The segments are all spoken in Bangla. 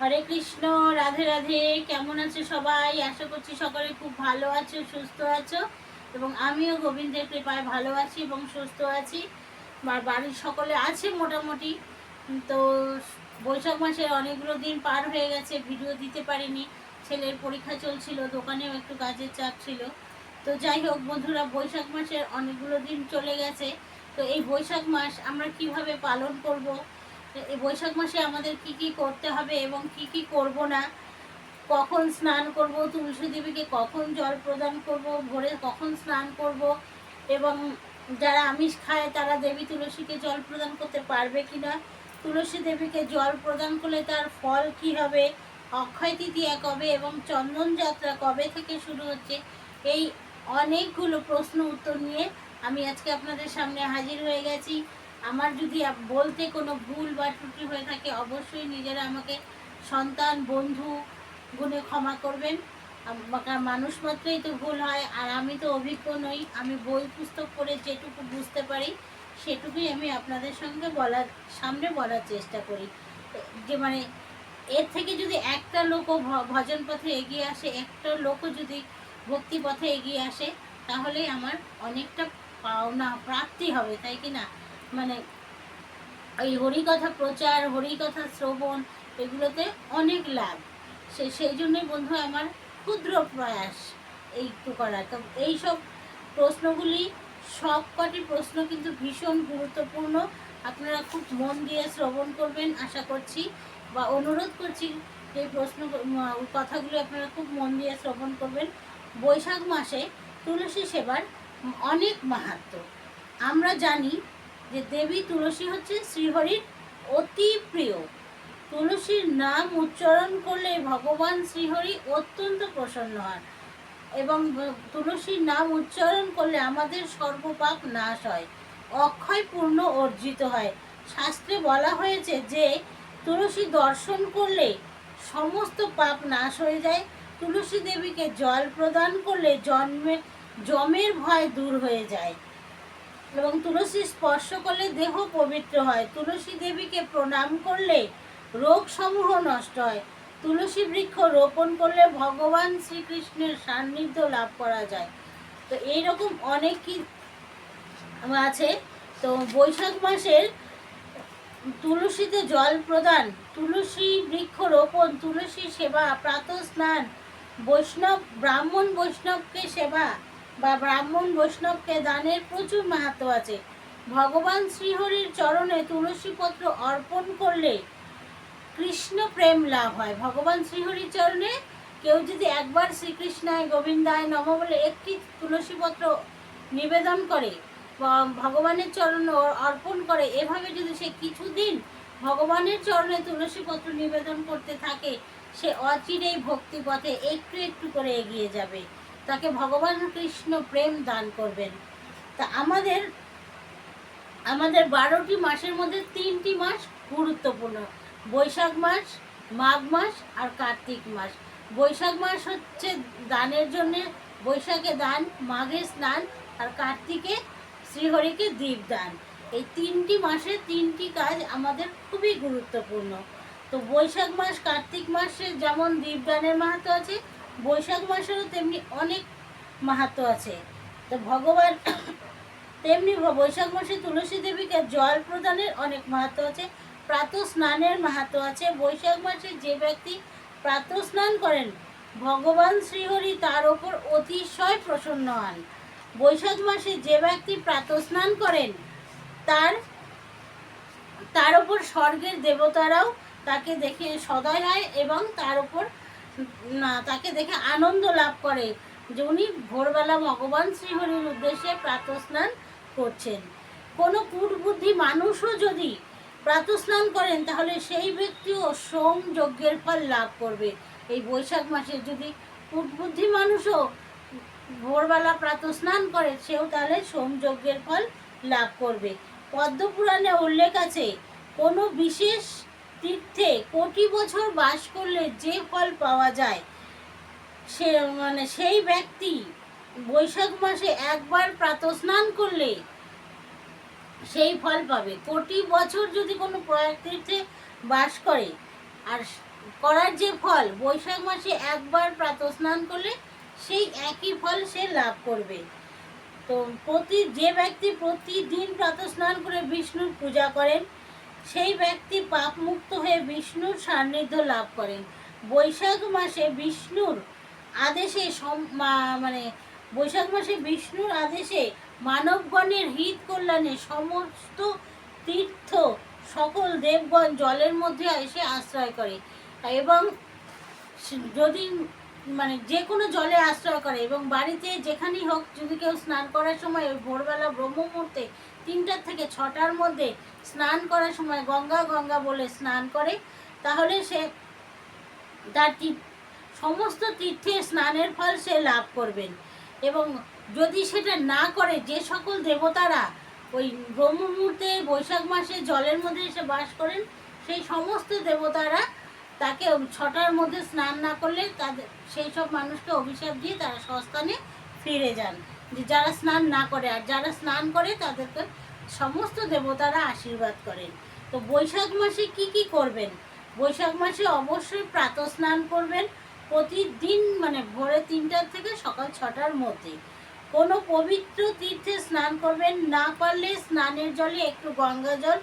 হরে কৃষ্ণ, রাধে রাধে। কেমন আছে সবাই? আশা করছি সকলে খুব ভালো আছো, সুস্থ আছো। এবং আমিও গোবিন্দের কৃপায় ভালো আছি এবং সুস্থ আছি। আর বাড়ির সকলে আছে মোটামুটি। তো বৈশাখ মাসের অনেকগুলো দিন পার হয়ে গেছে, ভিডিও দিতে পারিনি। ছেলের পরীক্ষা চলছিল, দোকানেও একটু কাজের চাপ ছিল। তো যাই হোক বন্ধুরা, বৈশাখ মাসের অনেকগুলো দিন চলে গেছে। তো এই বৈশাখ মাস আমরা কীভাবে পালন করব এই বৈশাখ মাসে আমাদের কি কি করতে হবে এবং কি কি করব না? কখন স্নান করব? তুলসী দেবীকে কখন জল প্রদান করব? ভোরে কখন স্নান করব? এবং যারা আমিষ খায়, তারা দেবী তুলসীকে জল প্রদান করতে পারবে কি না তুলসী দেবীকে জল প্রদান করলে তার ফল কি হবে? অক্ষয় তৃতীয়া কবে এবং চন্দন যাত্রা কবে থেকে শুরু হচ্ছে? এই অনেকগুলো প্রশ্ন উত্তর নিয়ে আমি আজকে আপনাদের সামনে হাজির হয়ে গেছি। আমার যদি বলতে কোনো ভুল বা ত্রুটি হয়ে থাকে, অবশ্যই নিজেরা আমাকে সন্তান, বন্ধু গুণে ক্ষমা করবেন। মানুষ মাত্রই তো ভুল হয়, আর আমি তো অভিজ্ঞ নই। আমি বই পুস্তক পড়ে যেটুকু বুঝতে পারি, সেটুকুই আমি আপনাদের সঙ্গে বলার, সামনে বলার চেষ্টা করি। যে মানে এর থেকে যদি একটা লোকও ভজন পথে এগিয়ে আসে, একটা লোকও যদি ভক্তি পথে এগিয়ে আসে তাহলে আমার অনেকটা পাওনা, প্রাপ্তি হবে, তাই কি না? মানে এই হরিকথা প্রচার, হরিকথা শ্রবণ এগুলোতে অনেক লাভ। সে, সেই জন্যই বন্ধু আমার ক্ষুদ্র প্রয়াস এইটু করা তো এইসব প্রশ্নগুলি সব কটি প্রশ্ন কিন্তু ভীষণ গুরুত্বপূর্ণ। আপনারা খুব মন দিয়ে শ্রবণ করবেন, আশা করছি বা অনুরোধ করছি যে প্রশ্ন কথাগুলি আপনারা খুব মন দিয়ে শ্রবণ করবেন। বৈশাখ মাসে তুলসী সেবার অনেক মাহাত্ম্য আমরা জানি যে দেবী তুলসী হচ্ছে শ্রীহরির অতি প্রিয়। তুলসীর নাম উচ্চারণ করলে ভগবান শ্রীহরি অত্যন্ত প্রসন্ন হন এবং তুলসীর নাম উচ্চারণ করলে আমাদের সর্বপাপ নাশ হয় অক্ষয় পূর্ণ অর্জিত হয়। শাস্ত্রে বলা হয়েছে যে, তুলসী দর্শন করলে সমস্ত পাপ নাশ হয়ে যায়। তুলসী দেবীকে জল প্রদান করলে জন্মে জমের ভয় দূর হয়ে যায়। এবং তুলসী স্পর্শ করলে দেহ পবিত্র হয়। তুলসী দেবীকে প্রণাম করলে রোগ সমূহ নষ্ট হয়। তুলসী বৃক্ষ রোপণ করলে ভগবান শ্রীকৃষ্ণের সান্নিধ্য লাভ করা যায়। তো এইরকম অনেক আছে। তো বৈশাখ মাসের তুলসীতে জল প্রদান, তুলসী বৃক্ষ রোপণ, তুলসী সেবা প্রাত স্নান বৈষ্ণব, ব্রাহ্মণ বৈষ্ণবকে সেবা বা ব্রাহ্মণ বৈষ্ণবকে দানের প্রচুর মাহাত্ম আছে। ভগবান শ্রীহরির চরণে তুলসী পত্র অর্পণ করলে কৃষ্ণ প্রেম লাভ হয়। ভগবান শ্রীহরির চরণে কেউ যদি একবার শ্রীকৃষ্ণায় গোবিন্দায় নম বলে একটি তুলসী পত্র নিবেদন করে ভগবানের চরণে অর- অর্পণ করে, এভাবে যদি সে কিছুদিন ভগবানের চরণে তুলসী পত্র নিবেদন করতে থাকে, সে অচিরেই ভক্তি পথে একটু একটু করে এগিয়ে যাবে। তাকে ভগবান কৃষ্ণ প্রেম দান করবেন। তা আমাদের আমাদের বারোটি মাসের মধ্যে তিনটি মাস গুরুত্বপূর্ণ। বৈশাখ মাস, মাঘ মাস আর কার্তিক মাস। বৈশাখ মাস হচ্ছে দানের জন্যে বৈশাখে দান, মাঘে স্নান আর কার্তিকে শ্রীহরিকে দীপদান। এই তিনটি মাসে তিনটি কাজ আমাদের খুবই গুরুত্বপূর্ণ। তো বৈশাখ মাস, কার্তিক মাসে যেমন দীপদানের মাহাত্ম আছে বৈশাখ মাসেরও তেমনি অনেক মাহাত্ম আছে। তো ভগবান তেমনি বৈশাখ মাসে তুলসী দেবীকে জল প্রদানের অনেক মাহাত্ম আছে। প্রাত স্নানের মাহাত্ম আছে। বৈশাখ মাসে যে ব্যক্তি প্রাত স্নান করেন, ভগবান শ্রীহরি তার ওপর অতিশয় প্রসন্ন হন। বৈশাখ মাসে যে ব্যক্তি প্রাত স্নান করেন, তার তার ওপর স্বর্গের দেবতারাও তাকে দেখে সদয় হয় এবং তার ওপর না, তাকে দেখে আনন্দ লাভ করে যে উনি ভোরবেলা ভগবান শ্রীহরির উদ্দেশ্যে প্রাতস্নান করছেন। কোনো কূটবুদ্ধি মানুষও যদি প্রাতস্নান করেন, তাহলে সেই ব্যক্তিও সোম যজ্ঞের ফল লাভ করবে। এই বৈশাখ মাসে যদি কূটবুদ্ধি মানুষও ভোরবেলা প্রাতস্নান করে, সেও তাহলে সোম যজ্ঞের ফল লাভ করবে। পদ্মপুরাণে উল্লেখ আছে, কোনো বিশেষ কোটি বছর বাস করলে যে ফল পাওয়া যায়, সে মানে সেই ব্যক্তি বৈশাখ মাসে একবার প্রাতস্নান করলে সেই ফল পাবে। কোটি বছর যদি কোনো প্রয়াগ তীর্থে বাস করে, আর করার যে ফল, বৈশাখ মাসে একবার প্রাতঃ স্নান করলে সেই একই ফল সে লাভ করবে। তো প্রতি, যে ব্যক্তি প্রতিদিন প্রাতঃ স্নান করে বিষ্ণুর পূজা করেন সেই ব্যক্তি পাপমুক্ত হয়ে বিষ্ণুর সান্নিধ্য লাভ করেন। বৈশাখ মাসে বিষ্ণুর আদেশে মানে বৈশাখ মাসে বিষ্ণুর আদেশে মানবগণের হিত কল্যাণে সমস্ত তীর্থ সকল দেবগণ জলের মধ্যে এসে আশ্রয় করে এবং যদি মানে যে কোনো জলে আশ্রয় করে এবং বাড়িতে যেখানেই হোক যদি কেউ স্নান করার সময় ভোরবেলা ব্রহ্ম মুহূর্তে তিনটার থেকে ছটার মধ্যে স্নান করার সময় গঙ্গা গঙ্গা বলে স্নান করে, তাহলে সে তার সমস্ত তীর্থে স্নানের ফল সে লাভ করবেন। এবং যদি সেটা না করে, যে সকল দেবতারা ওই ব্রহ্ম মুহূর্তে বৈশাখ মাসে জলের মধ্যে এসে বাস করেন, সেই সমস্ত দেবতারা তাকে ছটার মধ্যে স্নান না করলে তাদের, সেই সব মানুষকে অভিশাপ দিয়ে তারা সস্থানে ফিরে যান। যে যারা স্নান না করে, আর যারা স্নান করে তাদেরকে সমস্ত দেবতারা আশীর্বাদ করেন। তো বৈশাখ মাসে কি কি করবেন? বৈশাখ মাসে অবশ্যই প্রাতঃ স্নান করবেন। প্রতিদিন মানে ভোরে তিনটার থেকে সকাল ছটার মধ্যে। কোনো পবিত্র তীর্থে স্নান করবেন, না পারলে স্নানের জলে একটু গঙ্গা জল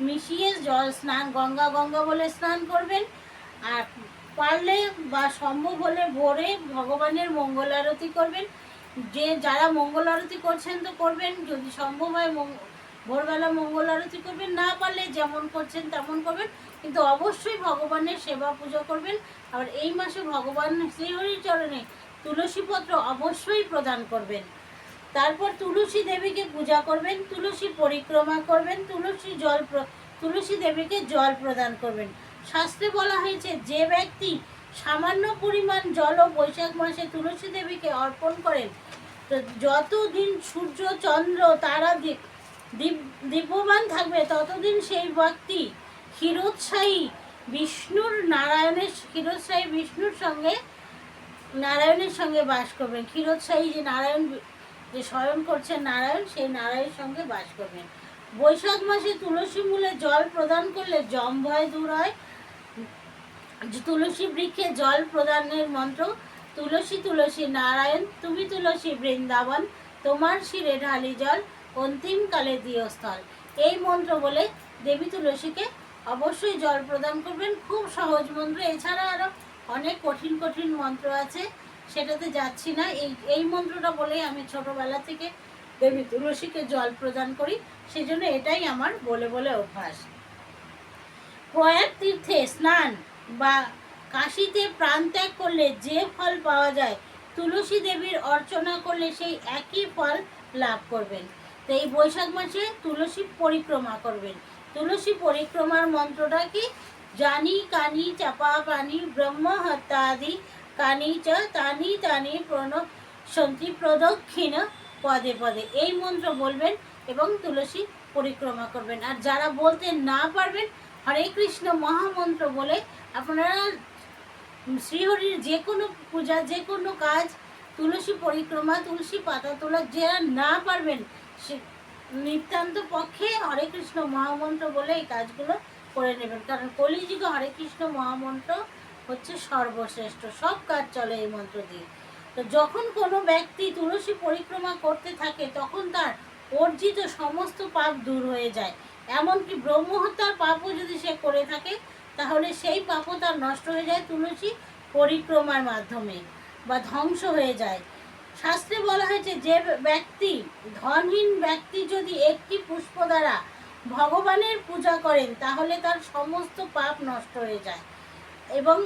মিশিয়ে জল স্নান, গঙ্গা গঙ্গা বলে স্নান করবেন। আর পারলে বা সম্ভব হলে ভোরে ভগবানের মঙ্গল আরতি করবেন। যে যারা মঙ্গল আরতি করছেন তো করবেন, যদি সম্ভব হয় ভোরবেলা মঙ্গল আরতি করবেন, না পারলে যেমন করছেন তেমন করবেন, কিন্তু অবশ্যই ভগবানের সেবা পুজো করবেন। আর এই মাসে ভগবান শ্রীহরির চরণে তুলসী পত্র অবশ্যই প্রদান করবেন। তারপর তুলসী দেবীকে পূজা করবেন, তুলসী পরিক্রমা করবেন, তুলসী জল তুলসী দেবীকে জল প্রদান করবেন। শাস্ত্রে বলা হয়েছে, যে ব্যক্তি সামান্য পরিমাণ জল বৈশাখ মাসে তুলসী দেবীকে অর্পণ করেন, তো যতদিন সূর্য, চন্দ্র, তারা দি- দিব- দিব্যমান থাকবে। ততদিন সেই ব্যক্তি ক্ষীরোৎসাহী বিষ্ণুর নারায়ণের ক্ষীরোৎসাহী বিষ্ণুর সঙ্গে নারায়ণের সঙ্গে বাস করবেন। ক্ষীরোৎসাহী যে নারায়ণ যে শয়ন করছেন নারায়ণ, সেই নারায়ণের সঙ্গে বাস করবেন। বৈশাখ মাসে তুলসী মূলে জল প্রদান করলে জম ভয় দূর হয়। তুলসী বৃক্ষে জল প্রদানের মন্ত্র, তুলসী তুলসী নারায়ণ, তুমি তুলসী বৃন্দাবন, তোমার শিরে ঢালি জল অন্তিমকালে দিও স্থল। এই মন্ত্র বলে দেবী তুলসীকে অবশ্যই জল প্রদান করবেন। খুব সহজ মন্ত্র। এছাড়া আরও অনেক কঠিন কঠিন মন্ত্র আছে। সেটাতে যাচ্ছি না। এই এই মন্ত্রটা বলেই আমি ছোটোবেলা থেকে দেবী তুলসীকে জল প্রদান করি। সেজন্য এটাই আমার বলে বলে অভ্যাস। প্রয়াগ তীর্থে স্নান বা কাশিতে প্রাণ ত্যাগ করলে যে ফল পাওয়া যায়, তুলসী দেবীর অর্চনা করলে সেই একই ফল লাভ করবেন। তো এই বৈশাখ মাসে তুলসী পরিক্রমা করবেন। তুলসী পরিক্রমার মন্ত্রটা কি? জানি, কানি, চাপা, পানি, ব্রহ্ম হত্যাদি কানি, চ, তানি তানি, প্রণ, সন্তি, প্রদক্ষিণ, পদে পদে। এই মন্ত্র বলবেন এবং তুলসী পরিক্রমা করবেন। আর যারা বলতে না পারবেন, হরে কৃষ্ণ মহামন্ত্র বলে আপনারা শ্রীহরির যে কোনো পূজা, যে কোনো কাজ, তুলসী পরিক্রমা, তুলসী পাতা তোলা, যারা না পারবেন নিতান্ত পক্ষে হরে কৃষ্ণ মহামন্ত্র বলে এই কাজগুলো করে নেবেন। কারণ কলিযুগে হরে কৃষ্ণ মহামন্ত্র হচ্ছে সর্বশ্রেষ্ঠ। সব কাজ চলে এই মন্ত্র দিয়ে। তো যখন কোনো ব্যক্তি তুলসী পরিক্রমা করতে থাকে, তখন তার অর্জিত সমস্ত পাপ দূর হয়ে যায়। এমনকি ব্রহ্মহত্যার পাপও যদি সে করে থাকে, তাহলে সেই পাপও তার নষ্ট হয়ে যায় তুলসী পরিক্রমার মাধ্যমে বা ধ্বংস হয়ে যায়। শাস্ত্রে বলা হয়েছে, যে ব্যক্তি, ধনহীন ব্যক্তি যদি একটি পুষ্প দ্বারা ভগবানের পূজা করেন, তাহলে তার সমস্ত পাপ নষ্ট হয়ে যায়। এবং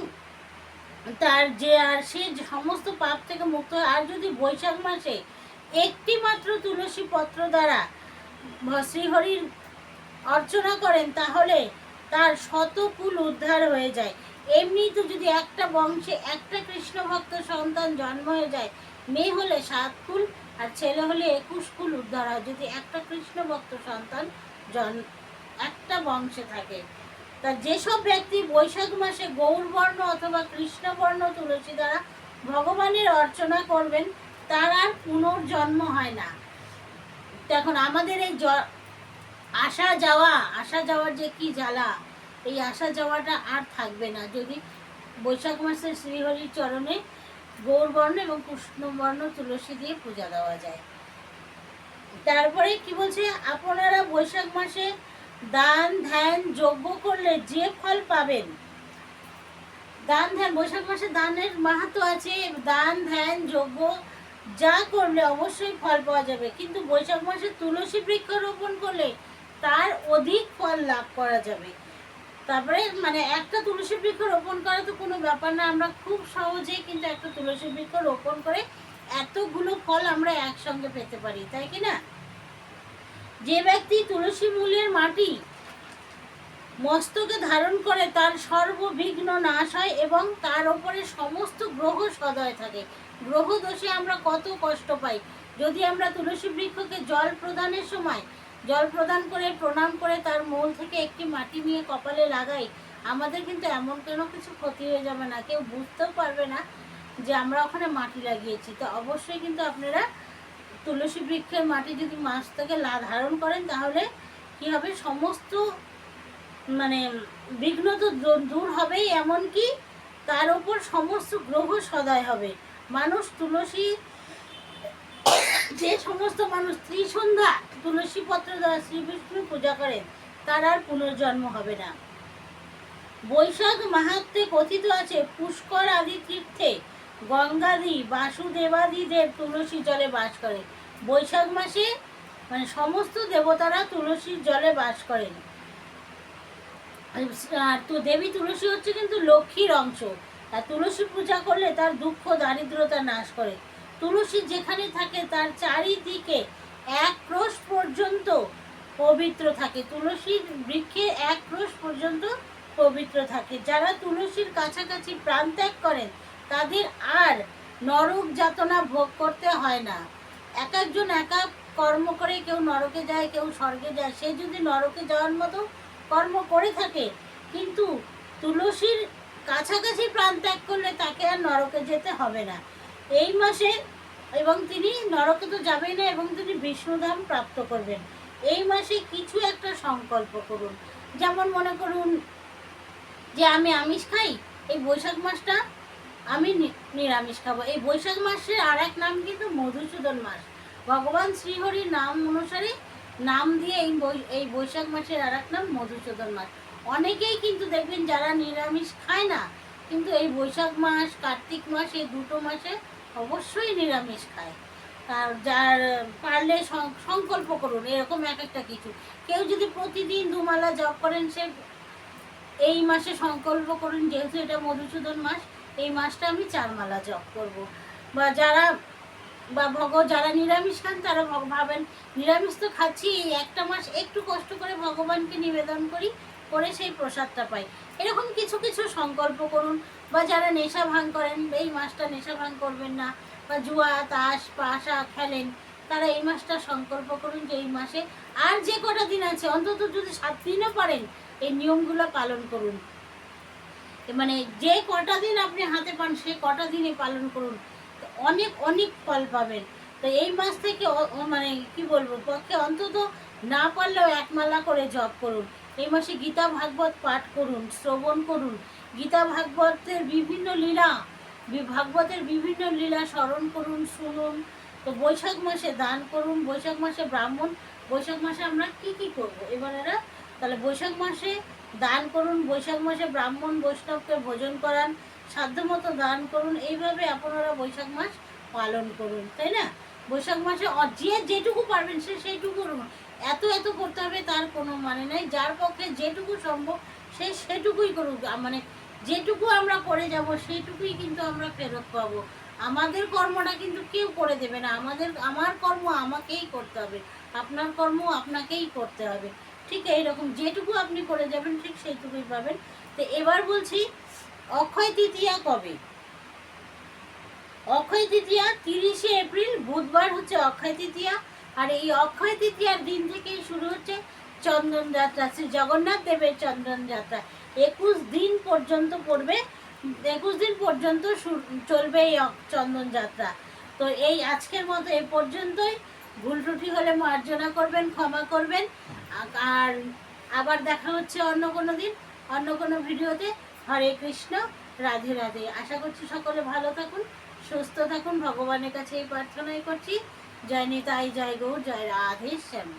তার যে আর সে সমস্ত পাপ থেকে মুক্ত হয়, আর যদি বৈশাখ মাসে একটি মাত্র তুলসী পত্র দ্বারা শ্রীহরির অর্চনা করেন, তাহলে তার শতকুল উদ্ধার হয়ে যায়। এমনি তো যদি একটা বংশে একটা কৃষ্ণ ভক্ত সন্তান জন্ম হয়ে যায়, মেয়ে হলে সাত কুল আর ছেলে হলে একুশ কুল উদ্ধার হয়। যদি একটা কৃষ্ণ ভক্ত সন্তান জন, একটা বংশে থাকে, তা যেসব ব্যক্তি বৈশাখ মাসে গৌরবর্ণ অথবা কৃষ্ণবর্ণ তুলসী দ্বারা ভগবানের অর্চনা করবেন, তার আর পুনর্জন্ম হয় না। এখন আমাদের এই আসা যাওয়া, আসা যাওয়ার যে কি জ্বালা এই আসা যাওয়াটা আর থাকবে না। যদি বৈশাখ মাসে শ্রীহরির চরণে গৌরবর্ণ এবং কৃষ্ণবর্ণ তুলসী দিয়ে পূজা দেওয়া যায়। তারপরে কি বলছে? আপনারা বৈশাখ মাসে দান, ধ্যান, যজ্ঞ করলে যে ফল পাবেন। দান, ধ্যান, বৈশাখ মাসে দানের মাহাত্ম আছে। দান, ধ্যান, যজ্ঞ যা করলে অবশ্যই ফল পাওয়া যাবে। কিন্তু বৈশাখ মাসে তুলসী বৃক্ষ রোপণ করলে তার অধিক ফল লাভ করা যাবে। তারপরে মানে একটা তুলসী বৃক্ষ রোপণ করা তো কোনো ব্যাপার না, আমরা খুব সহজেই কিন্তু একটা তুলসী বৃক্ষ রোপণ করে এতগুলো ফল আমরা একসঙ্গে পেতে পারি, তাই কি না? যে ব্যক্তি তুলসী মূলের মাটি মস্তকে ধারণ করে তার সর্ববিঘ্ন নাশ হয় এবং তার ওপরে সমস্ত গ্রহ সদয় থাকে। গ্রহ দোষে আমরা কত কষ্ট পাই। যদি আমরা তুলসী বৃক্ষকে জল প্রদানের সময় জল প্রদান করে, প্রণাম করে, তার মূল থেকে একটি মাটি নিয়ে কপালে লাগাই, আমাদের কিন্তু এমন কোনো কিছু ক্ষতি হয়ে যাবে না। কেউ বুঝতেও পারবে না যে আমরা ওখানে মাটি লাগিয়েছি। তো অবশ্যই কিন্তু আপনারা তুলসী বৃক্ষের মাটি যদি মাছ থেকে লা, ধারণ করেন, তাহলে কি হবে? সমস্ত মানে বিঘ্ন তো দূর- দূর হবেই, এমনকি তার উপর সমস্ত গ্রহ সদয় হবে। মানুষ তুলসী, যে সমস্ত মানুষ, ত্রিসন্ধ্যা তুলসী পত্র দ্বারা শ্রীবিষ্ণু পূজা করেন, তার আর পুনর্জন্ম হবে না। বৈশাখ মাহাত্মে কথিত আছে, পুষ্কর আদি তীর্থে গঙ্গাদি বাসুদেবাদি দেব তুলসী জলে বাস করে বৈশাখ মাসে মানে সমস্ত দেবতারা তুলসীর জলে বাস করেন। আর তো দেবী তুলসী হচ্ছে কিন্তু লক্ষ্মীর অংশ। আর তুলসী পূজা করলে তার দুঃখ, দারিদ্রতা নাশ করে। তুলসী যেখানে থাকে, তার চারিদিকে এক ক্রোশ পর্যন্ত পবিত্র থাকে। তুলসীর বৃক্ষে এক ক্রোশ পর্যন্ত পবিত্র থাকে। যারা তুলসীর কাছাকাছি প্রাণ ত্যাগ করেন, তাদের আর নরক যাতনা ভোগ করতে হয় না। এক একজন একা কর্ম করে কেউ নরকে যায়, কেউ স্বর্গে যায়। সে যদি নরকে যাওয়ার মতো কর্ম করে থাকে, কিন্তু তুলসীর কাছাকাছি প্রাণ ত্যাগ করলে তাকে আর নরকে যেতে হবে না। এই মাসে এবং তিনি নরকে তো যাবেই না এবং তিনি বিষ্ণুধাম প্রাপ্ত করবেন। এই মাসে কিছু একটা সংকল্প করুন। যেমন মনে করুন যে আমি আমিষ খাই, এই বৈশাখ মাসটা আমি নিরামিষ খাব। এই বৈশাখ মাসের আর এক নাম কিন্তু মধুসূদন মাস। ভগবান শ্রীহরির নাম অনুসারে নাম দিয়ে এই এই বৈশাখ মাসের আর এক নাম মধুসূদন মাস। অনেকেই কিন্তু দেখবেন যারা নিরামিষ খায় না, কিন্তু এই বৈশাখ মাস, কার্তিক মাস, এই দুটো মাসে অবশ্যই নিরামিষ খায়। আর যার, পারলে সংকল্প করুন, এরকম এক একটা কিছু। কেউ যদি প্রতিদিন দুমালা জপ করেন, সে এই মাসে সংকল্প করুন, যেহেতু এটা মধুসূদন মাস, এই মাসটা আমি চার মালা জপ করব। বা যারা, বা ভগ, যারা নিরামিষ খান, তারা ভাবেন, নিরামিষ তো খাচ্ছি, এই একটা মাস একটু কষ্ট করে ভগবানকে নিবেদন করি, করে সেই প্রসাদটা পাই। এরকম কিছু কিছু সংকল্প করুন বা যারা নেশা ভাঙ করেন এই মাসটা নেশা ভাঙ করবেন না, বা জুয়া, তাস, পাশা খেলেন, তারা এই মাসটা সংকল্প করুন যে এই মাসে আর যে কটা দিন আছে, অন্তত যদি সাত দিনও পারেন, এই নিয়মগুলো পালন করুন। মানে যে কটা দিন আপনি হাতে পান সেই কটা দিনে পালন করুন। অনেক অনেক ফল পাবেন। তো এই মাস থেকে মানে কি বলব, পক্ষে অন্তত না পারলেও একমালা করে জপ করুন। এই মাসে গীতা ভাগবত পাঠ করুন, শ্রবণ করুন গীতা ভাগবতের বিভিন্ন লীলা ভাগবতের বিভিন্ন লীলা স্মরণ করুন, শুনুন। তো বৈশাখ মাসে দান করুন, বৈশাখ মাসে ব্রাহ্মণ, বৈশাখ মাসে আমরা কি কি করব? এবার এরা তাহলে বৈশাখ মাসে দান করুন, বৈশাখ মাসে ব্রাহ্মণ বৈষ্ণবকে ভোজন করান সাধ্যমতো দান করুন, এইভাবে আপনারা বৈশাখ মাস পালন করুন, তাই না? বৈশাখ মাসে যে যেটুকু পারবেন সে সেইটুকু এত এত করতে হবে তার কোনো মানে নেই, যার পক্ষে যেটুকু সম্ভব সে সেটুকুই করুক মানে যেটুকু আমরা করে যাব, সেইটুকুই কিন্তু আমরা ফেরত পাবো। আমাদের কর্মটা কিন্তু কেউ করে দেবে না। আমাদের, আমার কর্ম আমাকেই করতে হবে। আপনার কর্ম আপনাকেই করতে হবে। ঠিক এইরকম যেটুকু আপনি করে যাবেন, ঠিক সেইটুকুই পাবেন। তো এবার বলছি, অক্ষয় তৃতীয়া কবে? অক্ষয় তৃতীয়া তিরিশে এপ্রিল, বুধবার হচ্ছে অক্ষয় তৃতীয়া। আর এই অক্ষয় তৃতীয়ার দিন থেকেই শুরু হচ্ছে চন্দন যাত্রা, শ্রী জগন্নাথ দেবের চন্দন যাত্রা। একুশ দিন পর্যন্ত পড়বে, একুশ দিন পর্যন্ত চলবে এই চন্দন যাত্রা। তো এই আজকের মতো এ পর্যন্তই। ভুল ত্রুটি হলে মার্জনা করবেন, ক্ষমা করবেন। আর আবার দেখা হচ্ছে অন্য কোনো দিন, অন্য কোনো ভিডিওতে। হরে কৃষ্ণ, রাধে রাধে। আশা করছি সকলে ভালো থাকুন, সুস্থ থাকুন। ভগবানের কাছে এই প্রার্থনাই করছি। জয় নিতাই, জয় গৌর, জয় রাধে শ্যাম।